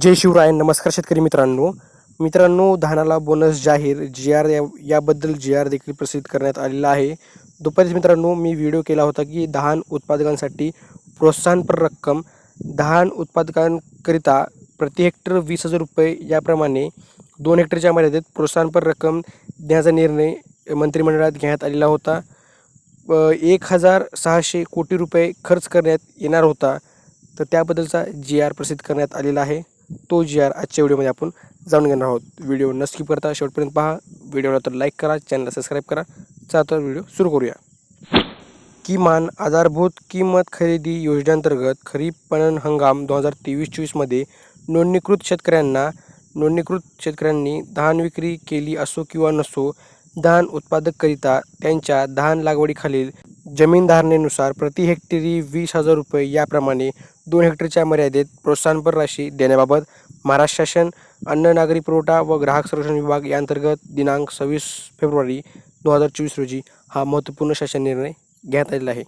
जय शिवराय नमस्कार शेतकरी मित्रांनो. मित्रांनो धानाला बोनस जाहीर जी आर याबद्दल जी आर देखील प्रसिद्ध करण्यात आलेला आहे. दुपारीच मित्रांनो मी व्हिडिओ केला होता की धान उत्पादकांसाठी प्रोत्साहनपर रक्कम धान उत्पादकांकरिता प्रति हेक्टर वीस हजार रुपये याप्रमाणे दोन हेक्टरच्या मर्यादेत प्रोत्साहनपर रक्कम देण्याचा निर्णय मंत्रिमंडळात घेण्यात आलेला होता. एक हजार सहाशे कोटी रुपये खर्च करण्यात येणार होता. तर त्याबद्दलचा जी आर प्रसिद्ध करण्यात आलेला आहे. तो जी आर आजच्या व्हिडिओमध्ये आपण जाणून घेणार आहोत. व्हिडिओ न स्किप करता शेवटपर्यंत पहा. व्हिडिओला तर लाईक करा चॅनलला सबस्क्राईब करा. चला तर व्हिडिओ सुरू करूया. किमान आधारभूत किंमत खरेदी योजनेअंतर्गत खरीप पणन हंगाम दोन हजार तेवीस चोवीसमध्ये नोंदणीकृत शेतकऱ्यांना नोंदणीकृत शेतकऱ्यांनी धान विक्री केली असो किंवा नसो धान उत्पादककरिता त्यांच्या धान लागवडीखालील जमीन धारणेनुसार प्रति हेक्टरी वीस हजार रुपये याप्रमाणे दोन हेक्टरच्या मर्यादेत प्रोत्साहनपर राशी देण्याबाबत महाराष्ट्र शासन अन्न नागरी पुरवठा व ग्राहक संरक्षण विभाग यांतर्गत दिनांक सव्वीस फेब्रुवारी दोन हजार चोवीस रोजी हा महत्त्वपूर्ण शासन निर्णय घेण्यात आलेला आहे.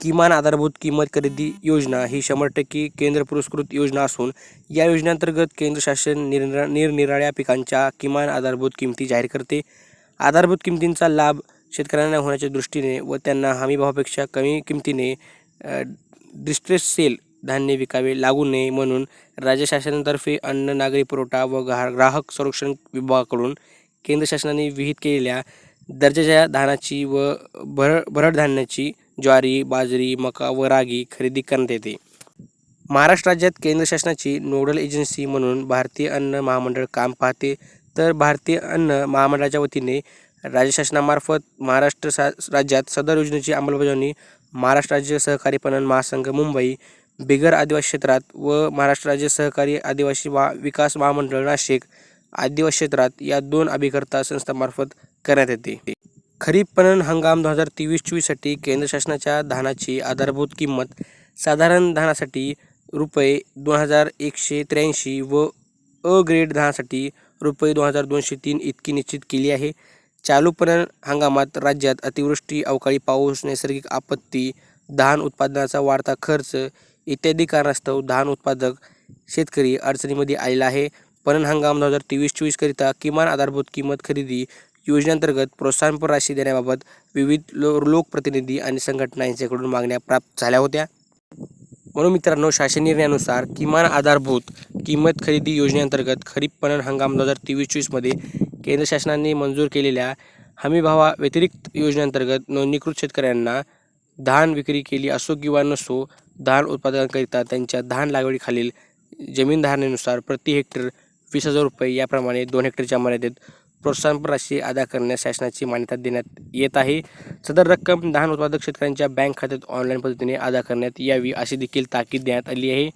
किमान आधारभूत किंमत खरेदी योजना ही शंभर टक्के केंद्र पुरस्कृत योजना असून या योजनेअंतर्गत केंद्र शासन निरनिरा निरनिराळ्या पिकांच्या किमान आधारभूत किमती जाहीर करते. आधारभूत किमतींचा लाभ शेतकऱ्यांना होण्याच्या दृष्टीने व त्यांना हमीभावापेक्षा कमी किमतीने डिस्ट्रेस सेल धान्य विकावे लागू नये म्हणून राज्य शासनातर्फे अन्न नागरी पुरवठा व ग्राह ग्राहक संरक्षण विभागाकडून केंद्र शासनाने विहित केलेल्या दर्जाच्या धानाची व भर भरड धान्याची ज्वारी बाजरी मका व रागी खरेदी करण्यात येते. महाराष्ट्र राज्यात केंद्र शासनाची नोडल एजन्सी म्हणून भारतीय अन्न महामंडळ काम पाहते. तर भारतीय अन्न महामंडळाच्या वतीने राज्य शासनामार्फत महाराष्ट्र सा राज्यात सदर योजनेची अंमलबजावणी महाराष्ट्र राज्य सहकारी पणन महासंघ मुंबई बिगर आदिवासी क्षेत्रात व महाराष्ट्र राज्य सहकारी आदिवासी वा विकास महामंडळ नाशिक आदिवासी क्षेत्रात या दोन अभिकर्ता संस्थांमार्फत करण्यात येते. खरीप पणन हंगाम दोन हजार तेवीस चोवीससाठी केंद्र शासनाच्या धानाची आधारभूत किंमत साधारण धानासाठी रुपये दोन हजार एकशे त्र्याऐंशी व अ ग्रेड धानासाठी रुपये दोन हजार दोनशे तीन इतकी निश्चित केली आहे. चालू पणन हंगामात राज्यात अतिवृष्टी अवकाळी पाऊस नैसर्गिक आपत्ती धान उत्पादनाचा वाढता खर्च इत्यादी कारणास्तव धान उत्पादक शेतकरी अडचणीमध्ये आलेला आहे. पणन हंगाम दोन हजार तेवीस चोवीसकरिता किमान आधारभूत किंमत खरेदी योजनेअंतर्गत प्रोत्साहनपर राशी देण्याबाबत विविध लो लोकप्रतिनिधी आणि संघटना यांच्याकडून मागण्या प्राप्त झाल्या होत्या. म्हणून मित्रांनो शासन निर्णयानुसार किमान आधारभूत किंमत खरेदी योजनेअंतर्गत खरीप पणन हंगाम दोन हजार तेवीस चोवीसमध्ये केंद्र शासनाने मंजूर केलेल्या हमीभावा व्यतिरिक्त योजनेअंतर्गत नोंदणीकृत शेतकऱ्यांना धान विक्री केली असो किंवा नसो धान उत्पादनाकरिता त्यांच्या धान लागवडीखालील जमीन धारणेनुसार प्रति हेक्टर वीस हजार रुपये याप्रमाणे दोन हेक्टरच्या मर्यादेत प्रोत्साहनपर राशी अदा करण्यास शासनाची मान्यता देण्यात येत आहे. सदर रक्कम धान उत्पादक शेतकऱ्यांच्या बँक खात्यात ऑनलाईन पद्धतीने अदा करण्यात यावी अशी देखील ताकीद देण्यात आली आहे.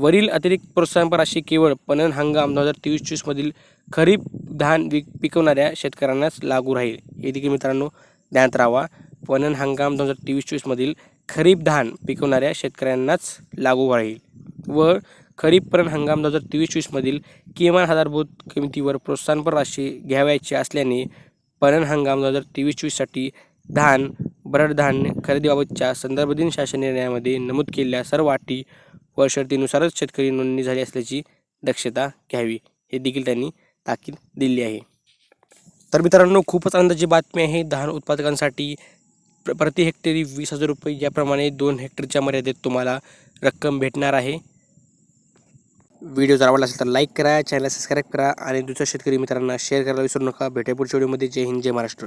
वरील अतिरिक्त प्रोत्साहनपर राशी केवळ पणन हंगाम दोन हजार तेवीस चोवीसमधील खरीप धान विक पिकवणाऱ्या शेतकऱ्यांनाच लागू राहील. हे देखील मित्रांनो ध्यानात राहावा. पणन हंगाम दोन हजार तेवीस चोवीसमधील खरीप धान पिकवणाऱ्या शेतकऱ्यांनाच लागू राहील. व खरीप पणन हंगाम दोन हजार तेवीस चोवीसमधील किमान आधारभूत किमतीवर प्रोत्साहनपर राशी घ्यावयाची असल्याने पणन हंगाम दोन हजार तेवीस चोवीससाठी धान बरडधान्य खरेदीबाबतच्या संदर्भधीन शासन निर्णयामध्ये नमूद केलेल्या सर्व अटी व शर्तीनुसारच शेतकरी नोंदणी झाली असल्याची दक्षता घ्यावी हे देखील त्यांनी ताकीद दिली आहे. तर मित्रांनो खूपच आनंदाची बातमी आहे धान उत्पादकांसाठी प्र प्रति हेक्टरी वीस हजार रुपये याप्रमाणे दोन हेक्टरच्या मर्यादेत तुम्हाला रक्कम भेटणार आहे. व्हिडिओ जर आवडला असेल तर लाईक करा चॅनल सबस्क्राईब करा आणि दुसऱ्या शेतकरी मित्रांना शेअर करायला विसरू नका. भेटे पुढच्या व्हिडिओमध्ये. जय हिंद जय महाराष्ट्र.